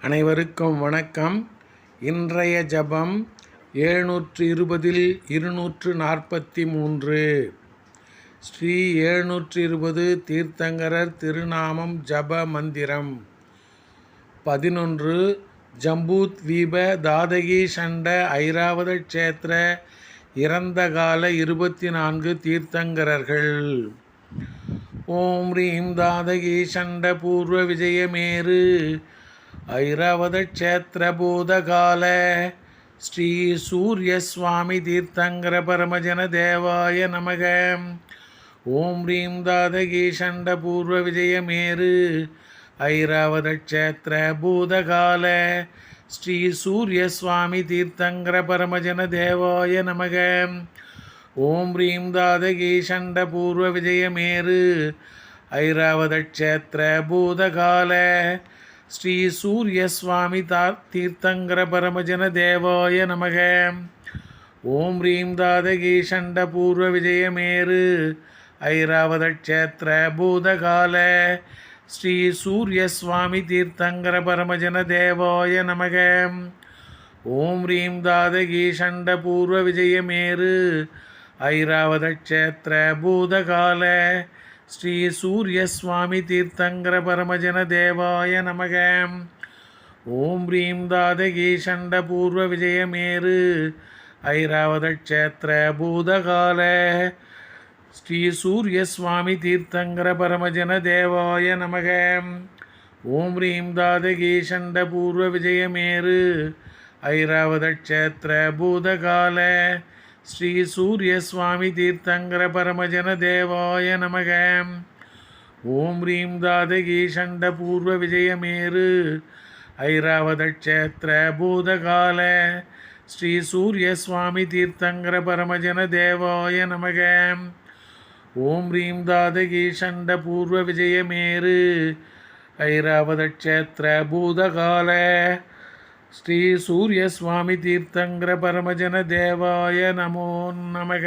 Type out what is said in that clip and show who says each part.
Speaker 1: அனைவருக்கும் வணக்கம். இன்றைய ஜபம் எழுநூற்று இருபதில் இருநூற்று நாற்பத்தி மூன்று ஸ்ரீ எழுநூற்று இருபது தீர்த்தங்கரர் திருநாமம் ஜப மந்திரம். பதினொன்று ஜம்பூத்வீப தாதகி சண்ட ஐராவத க்ஷேத்திர இறந்த கால இருபத்தி நான்கு தீர்த்தங்கரர்கள். ஓம் ரீம் தாதகி சண்ட பூர்வ விஜயமேரு ஐராவத க்ஷேத்திர ஸ்ரீ சூரிய சுவாமி தீர்த்தங்கர பரமஜன தேவாய நமக. ஓம் ரீம் தாதகி சண்ட பூர்வ விஜயமேரு ஐராவத க்ஷேத்திர பூதகால ஸ்ரீ சூரிய சுவாமி தீர்த்தங்கர பரமஜன தேவாய நமக. ஓம் ரீம் தாதகி சண்ட பூர்வ விஜயமேரு ஐராவத க்ஷேத்திர பூதகால ஸ்ரீ சூரிய சுவாமி தா தீர்த்தங்கர பரமஜன தேவாய நமக. ஓம் ரீம் தாதகி சண்ட பூர்வ விஜயமேரு ஐராவத க்ஷேத்திர பூதகால. ஸ்ரீ சூரிய சுவாமி தீர்த்தங்கர பரமஜன தேவாய நமக. ஓம் ரீம் தாதகி சண்ட பூர்வ விஜயமேரு ஐராவத க்ஷேத்திர பூதகால. ஸ்ரீ சூரிய சுவாமி தீர்த்தங்கர பரமஜன தேவாய நமக. ஓம் ரீம் தாதகி சண்ட பூர்வ விஜயமேரு. ஐராவத க்ஷேத்திர பூதகால. ஸ்ரீ சூரிய சுவாமி தீர்த்தங்கர பரமஜன தேவாய நமக. ஓம் ரீம் தாதகி சண்ட பூர்வ விஜயமேரு. ஐராவத க்ஷேத்திர பூதகால. ஸ்ரீ சூரிய சுவாமி தீர்த்தங்கர பரமஜன தேவாய நமக. ஓம் ரீம் தாதகி சண்ட பூர்வ விஜயமேரு ஐராவதக்ஷேத்திர பூதகால. ஸ்ரீ சூரிய சுவாமி தீர்த்தங்கர பரமஜன தேவாய நமக. ஓம் ரீம் தாதகி சண்ட பூர்வ விஜயமேரு ஐராவதக்ஷேத்திர பூதகால. ஸ்ரீ சூரிய சுவாமி தீர்த்தங்கர பரமஜன தேவாய நமோ நமக.